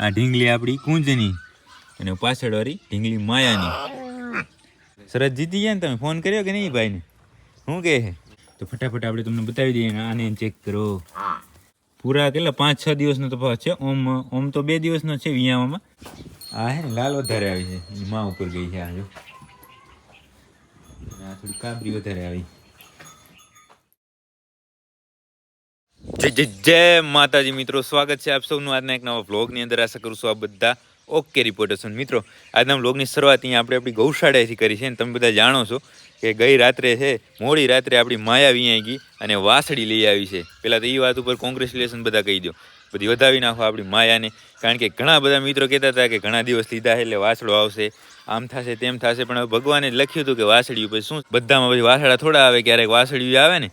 આ ઢીંગલી આપણી કુંજની. અને પાછળવાળી ઢીંગલી માયાની. સરસ જીતી ગયા ને તમે? ફોન કર્યો કે નહીં ભાઈને? શું કહે છે? તો ફટાફટ આપણે તમને બતાવી દઈએ આને ચેક કરો. પૂરા કેટલા? પાંચ છ દિવસનો તફાવત છે. ઓમ ઓમ તો બે દિવસનો છે વિયામાં આ હે લાલ વધારે આવી છે. મા ઉપર ગઈ છે આ જો. થોડી કાબરી વધારે આવી. જય જય જય માતાજી મિત્રો. સ્વાગત છે આપ સૌનું આજના એક નવા વ્લોગની અંદર. આશા કરું છું આ બધા ઓકે રિપોર્ટર્સ મિત્રો, આજના વ્લોગની શરૂઆત અહીંયા આપણે આપણી ગૌશાળાથી કરી છે અને તમે બધા જાણો છો કે ગઈ રાત્રે છે, મોડી રાત્રે આપણી માયા વિયાઈ ગઈ અને વાસળી લઈ આવી છે. પહેલાં તો એ વાત ઉપર કોંગ્રેચ્યુલેશન બધા કહી દો બધી વધાવી નાખો આપણી માયાને. કારણ કે ઘણા બધા મિત્રો કહેતા હતા કે ઘણા દિવસ લીધા એટલે વાસળો આવશે. આમ થશે, તેમ થશે. પણ હવે ભગવાને લખ્યું હતું કે વાસળી ઉપર શું? બધામાં પછી વાસળા થોડા આવે, ક્યારેક વાસળી આવે ને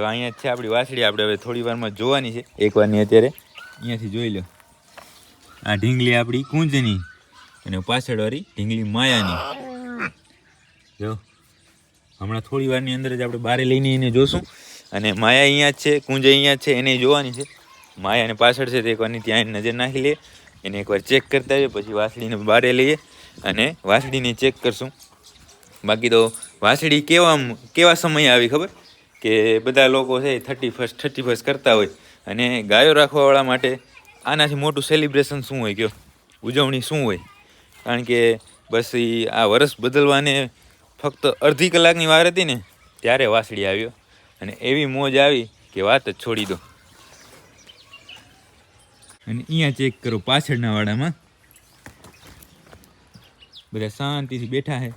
તો અહીંયા છે આપણી વાસળી આપણે હવે થોડી વારમાં જોવાની છે. એક વારની અત્યારે અહીંયાથી જોઈ લો. આ ઢીંગલી આપણી કુંજની અને પાછળવાળી ઢીંગલી માયાની. જો, હમણાં થોડી વારની અંદર જ આપણે બારે લઈને એને જોશું. અને માયા અહીંયા છે, કુંજ અહીંયા છે, એને જોવાની છે. માયાને પાછળ છે તે એકવારની ત્યાં નજર નાખી લે એને એકવાર ચેક કરતા આવીએ, પછી વાસળીને બારે લઈએ અને વાસળીને ચેક કરશું. બાકી તો વાસળી કેવા કેવા સમયે આવી ખબર? કે બધા લોકો છે થર્ટી ફર્સ્ટ થર્ટી ફર્સ્ટ કરતા હોય. અને ગાયો રાખવાવાળા માટે આનાથી મોટું સેલિબ્રેશન શું હોય કયો? ઉજવણી શું હોય? કારણ કે બસ એ આ વરસ બદલવાને ફક્ત અડધી કલાકની વાર હતી ને, ત્યારે વાસળી આવ્યો. અને એવી મોજ આવી કે વાત જ છોડી દો. અને અહીંયા ચેક કરો પાછળના વાડામાં. બધા શાંતિથી બેઠા છે.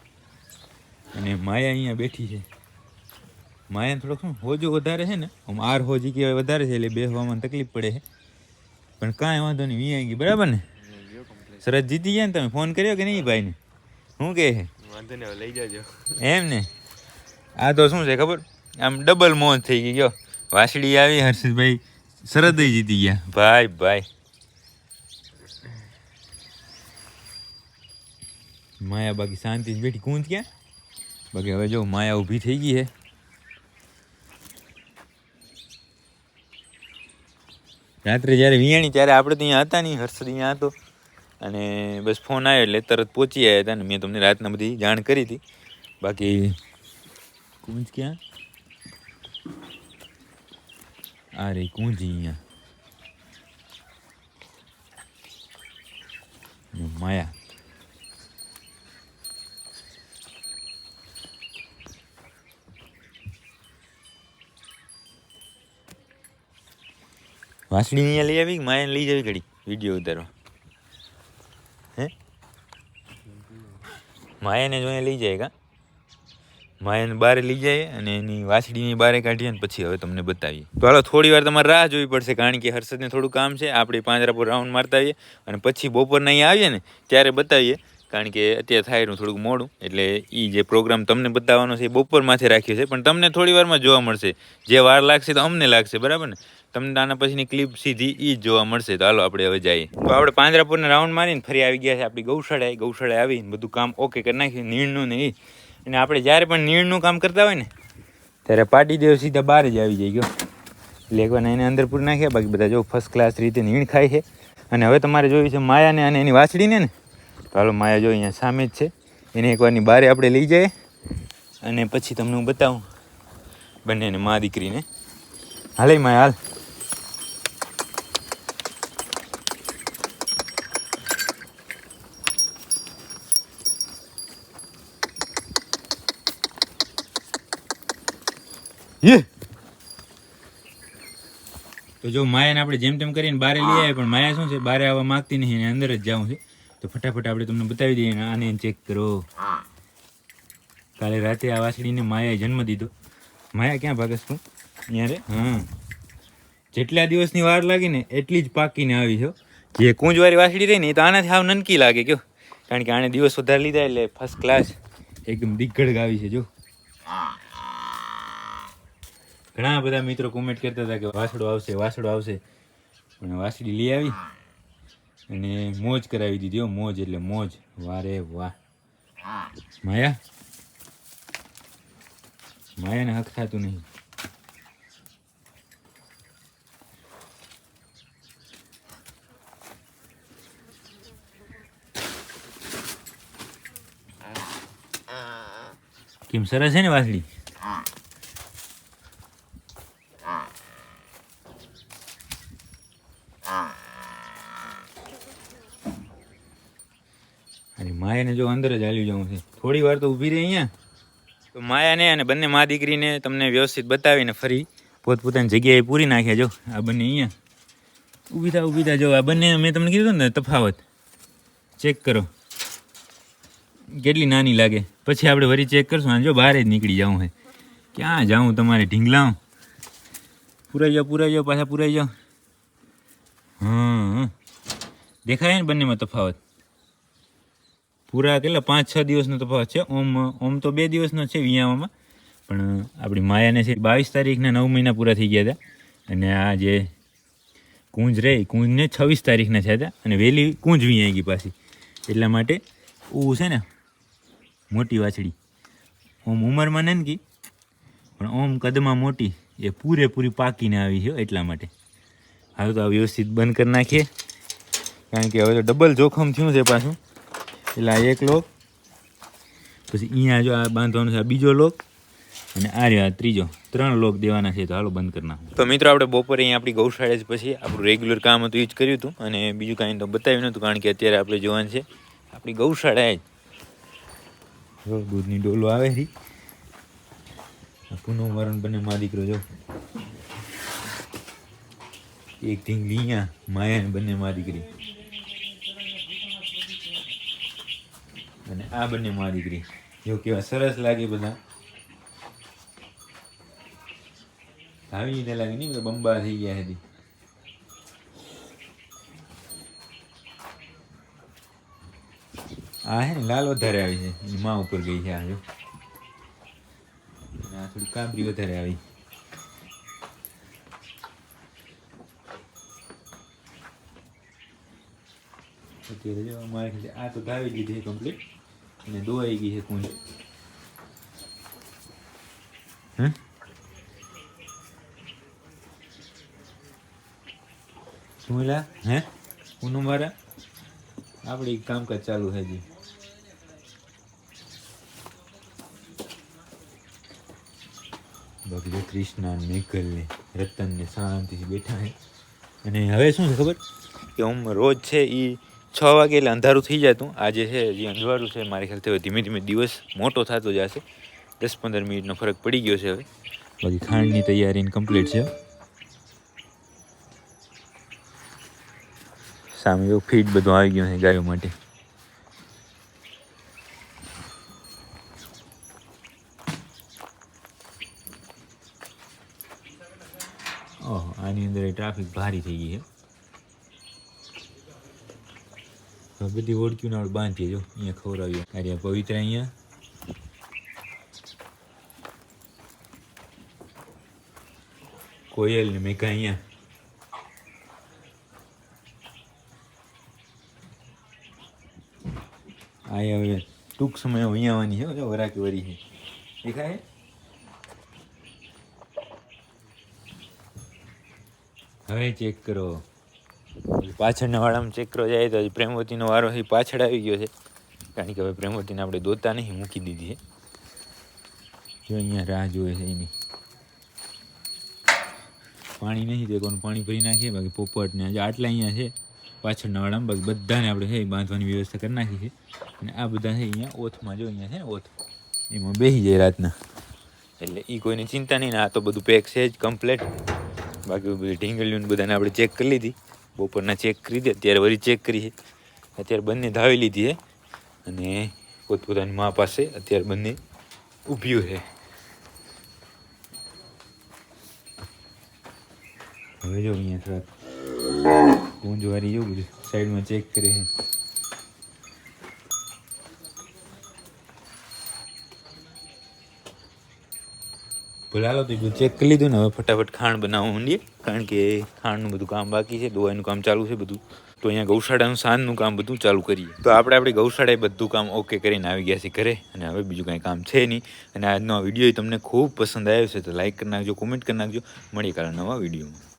અને માયા અહીંયા બેઠી છે. માયાને થોડોક શું હોજો વધારે છે ને આમ આર હોજી કહેવાય વધારે છે એટલે બેસવામાં તકલીફ પડે છે પણ કાંઈ વાંધો નહીં વી ગઈ બરાબર ને? સરસ જીતી ગયા ને તમે? ફોન કર્યો કે નહીં ભાઈને? શું કહે છે? વાંધો ને લઈ જાજો. એમ ને? આ તો શું છે ખબર? આમ ડબલ મોજ થઈ ગઈ ગયો વાસળી આવી હર્ષદભાઈ સરદ જીતી ગયા. ભાઈ ભાઈ. માયા બાકી શાંતિ બેઠી કૂંચ ક્યાં? બાકી હવે જો માયા ઊભી થઈ ગઈ છે. રાત્રે જ્યારે વિયાણી ત્યારે આપણે તો અહીંયા હતા નહીં, હર્ષદ અહીંયા હતો. અને બસ ફોન આવ્યો એટલે તરત પહોંચી આવ્યા હતા ને મેં તમને રાતના બધી જાણ કરી હતી. બાકી કુંજ ક્યાં? આ રે કુંજ અહીંયા. માયા. વાસળી? અહીંયા લઈ આવી કે લઈ જવી ઘડી? વીડિયો ઉતારવા હે? માયાને જો અહીંયા લઈ જાય કા? માયાને બહાર લઈ જાય અને એની વાછડીની બારે કાઢીએ ને પછી હવે તમને બતાવીએ. તો હાલો, થોડી વાર તમારે રાહ જોવી પડશે કારણ કે હર્ષદને થોડું કામ છે. આપણે પાંજરાપુર રાઉન્ડ મારતા આવીએ અને પછી બપોરના અહીંયા આવીએ ને ત્યારે બતાવીએ. કારણ કે અત્યારે થાય એનું થોડુંક મોડું. એટલે એ જે પ્રોગ્રામ તમને બતાવવાનો છે એ બપોર માથે રાખ્યો છે. પણ તમને થોડી વારમાં જોવા મળશે. જે વાર લાગશે તો અમને લાગશે, બરાબર ને? તમને આના પછીની ક્લિપ સીધી એ જ જોવા મળશે. તો હાલો, આપણે હવે જઈએ. તો આપણે પાંજરાપુરના રાઉન્ડ મારીને ફરી આવી ગયા છે. આપણી ગૌશાળાએ ગૌશાળાએ આવીને બધું કામ ઓકે કરી નાખ્યું, નીણનું ને એ અને આપણે જ્યારે પણ નીણનું કામ કરતા હોય ને, ત્યારે પાટી દેવ સીધા બહાર જ આવી જાય ગયો. એટલે એને અંદર પૂરી નાખ્યા, બાકી બધા જો ફર્સ્ટ ક્લાસ રીતે નીણ ખાય છે. અને હવે તમારે જોયું છે માયાને અને એની વાછડીને ને? તો હાલો, માયા જો અહીંયા સામે જ છે. એને એકવારની બારે આપણે લઈ જઈએ. અને પછી તમને હું બતાવું. બંનેને મા દીકરીને. હાલે માયા, હાલ. તો જો માયાને આપણે જેમ તેમ કરીને બારે લઈ આવીએ પણ માયા શું છે? બારે આવવા માંગતી નહીં એને અંદર જ જવું છે. તો ફટાફટ આપણે તમને બતાવી દઈએ ને આને ચેક કરો. કાલે રાતે આ વાસળીને માયાએ જન્મ દીધો. માયા ક્યાં ભાગસ તું? અહીંયા રે. હા જેટલા દિવસની વાર લાગી ને એટલી જ પાકીને આવી છો જે કુંજવારી વાસળી રહી ને એ તો આનાથી આવ નનકી લાગે કયો. કારણ કે આને દિવસ વધારે લીધા એટલે ફર્સ્ટ ક્લાસ એકદમ દિગ્ગડ ગાવી છે જો. ઘણા બધા મિત્રો કોમેન્ટ કરતા હતા કે વાસડો આવશે વાસડો આવશે. પણ વાસડી લઈ આવી અને મોજ કરાવી દીધી મોજ એટલે મોજ. વારે વાહ. માયા? માયાને હક થતું નહીં. કેમ સરસ છે ને વાસડી અને માયાને જો અંદર જ હાલી જવું છે. થોડી વાર તો ઊભી રહી અહીંયા. તો માયાને અને બંને મા દીકરીને તમને વ્યવસ્થિત બતાવીને ફરી પોતપોતાની જગ્યાએ પૂરી નાખ્યા. જો, આ બંને અહીંયા. ઊભી થા ઊભી થા. જો, આ બંને, મેં તમને કીધું ને, તફાવત. ચેક કરો. કેટલી નાની લાગે. પછી આપણે વરી ચેક કરશું. અને જો બહાર જ નીકળી જાઉં હે ક્યાં જાઉં તમારે ઢીંગલાઉં પૂરાઈ જાઓ પૂરાઈ જાઓ, પાછા પૂરાઈ જાઓ. હા દેખાય ને બંનેમાં તફાવત? પૂરા કેટલા? પાંચ, છ દિવસનો તફાવત છે. ઓમ ઓમ તો બે દિવસનો છે વિયાવામાં. પણ આપણી માયાને છે બાવીસ તારીખના નવ મહિના પૂરા થઈ ગયા હતા. અને આ જે કુંજ રહી કુંજને છવ્વીસ તારીખના થયા હતા. અને વહેલી કુંજ વિયાઈ ગઈ પાછી. એટલા માટે ઉ છે ને, મોટી વાછડી. ઓમ ઉંમરમાં નાનકી પણ ઓમ કદમાં મોટી, એ પૂરેપૂરી પાકીને આવી છે એટલા માટે. હવે તો આ વ્યવસ્થિત બંધ કરી નાખીએ. કારણ કે હવે તો ડબલ જોખમ થયું છે પાછું. એટલે આ એક લોક પછી અહીંયા જો આ બાંધવાનો છે આ બીજો લોક અને આ રહ્યો આ ત્રીજો. ત્રણ લોક દેવાના છે તો હાલો બંધ કરી નાખો. તો મિત્રો આપણે બપોરે અહીંયા આપણી ગૌશાળા જ પછી આપણું રેગ્યુલર કામ હતું એ જ કર્યું હતું અને બીજું કાંઈ તો બતાવ્યું નહોતું કારણ કે અત્યારે આપણે જોવાનું છે આપણી ગૌશાળા જ. દૂધની ડોલો આવે છે આ પૂનમ વારણ બંને મા દીકરો જો. એક ઢીંગલી અહીંયા માયા બંને મા દીકરી. અને આ બંને મા દીકરી. જો કેવા સરસ લાગે બધા. આવી રીતે લાગે નહીં, બધા બંબા થઈ ગયા હતી આ હે ને લાલ વધારે આવી છે. માં ઉપર ગઈ છે આ આ થોડી કાબરી વધારે આવી. અત્યારે જો અમારે આ તો દીધી છે કમ્પ્લીટ અને દોવાઈ ગઈ છે કુંજ હે શું એલા હે પૂનમ વાળા આપણે કામકાજ ચાલુ છે હજી બાકી જો કૃષ્ણા ને મેઘલ ને રતન ને શાંતિથી બેઠા છે અને હવે શું છે ખબર કે હું રોજ છે એ છ વાગે એટલે અંધારું થઈ જતું આજે છે જે અંજવાળું છે. મારી ખ્યાલથી હવે ધીમે ધીમે દિવસ મોટો થતો જશે. દસ પંદર મિનિટનો ફરક પડી ગયો છે હવે. બાકી ખાંડની તૈયારી કમ્પ્લીટ છે. સામે એવું ફીડ બધું આવી ગયું છે ગાયો માટે. ઓહો, આની અંદર ટ્રાફિક ભારી થઈ ગઈ છે. હવે બધી ઓળખ્યું આપણે બાંધીએ જો અહીંયા ખવડાવીએ કાર્ય પવિત્ર અહીંયા કોયલ ને મેઘા અહીંયા આ હવે ટૂંક સમય અહીંયા આવવાની છે જો વરાકી વરી છે દેખાય હવે ચેક કરો પાછળના વાળામાં ચેક કરો જાય તો પ્રેમવતીનો વારો એ પાછળ આવી ગયો છે. કારણ કે હવે પ્રેમવતીને આપણે દોતા નહીં, મૂકી દીધી છે. જો અહીંયા રાહ જોવે છે એની. પાણી નહીં તો કોણ પાણી ભરી નાખીએ. બાકી પોપટ ને આજે આટલા અહીંયા છે. પાછળના વાળામાં બાકી બધાને આપણે છે બાંધવાની વ્યવસ્થા કરી નાખી છે. અને આ બધા છે અહીંયા ઓથમાં, જો અહીંયા છે ને ઓથ, એમાં બેસી જાય રાતના. એટલે એ કોઈની ચિંતા નહીં ને આ તો બધું પેક છે જ કમ્પ્લેટ બાકી બધી ઢીંગલીઓને બધાને આપણે ચેક કરી લીધી. બપોરના ચેક કરી દે. અત્યારે વળી ચેક કરી છે. અત્યારે બંને ધાવી લીધી છે. અને પોતપોતાની મા પાસે અત્યારે બંને ઊભ્યું છે. હવે જો અહીંયા થોડાક ગુંજવારી જેવું બધું સાઈડમાં ચેક કરે છે. ભલે હાલો ચેક કરી લીધું ને હવે ફટાફટ ખાંડ બનાવવા માંડીએ. કારણ કે ખાંડનું બધું કામ બાકી છે દવાઈનું કામ ચાલુ છે બધું. તો અહીંયા ગૌશાળાનું સાંજનું કામ બધું ચાલુ કરીએ. તો આપણે આપણી ગૌશાળાએ બધું કામ ઓકે કરીને આવી ગયા છે ઘરે અને હવે બીજું કાંઈ કામ છે નહીં. અને આજનો આ વીડિયો તમને ખૂબ પસંદ આવ્યો છે તો લાઇક કરી નાખજો કોમેન્ટ કરી નાખજો. મળીએ કાલે નવા વિડીયોમાં.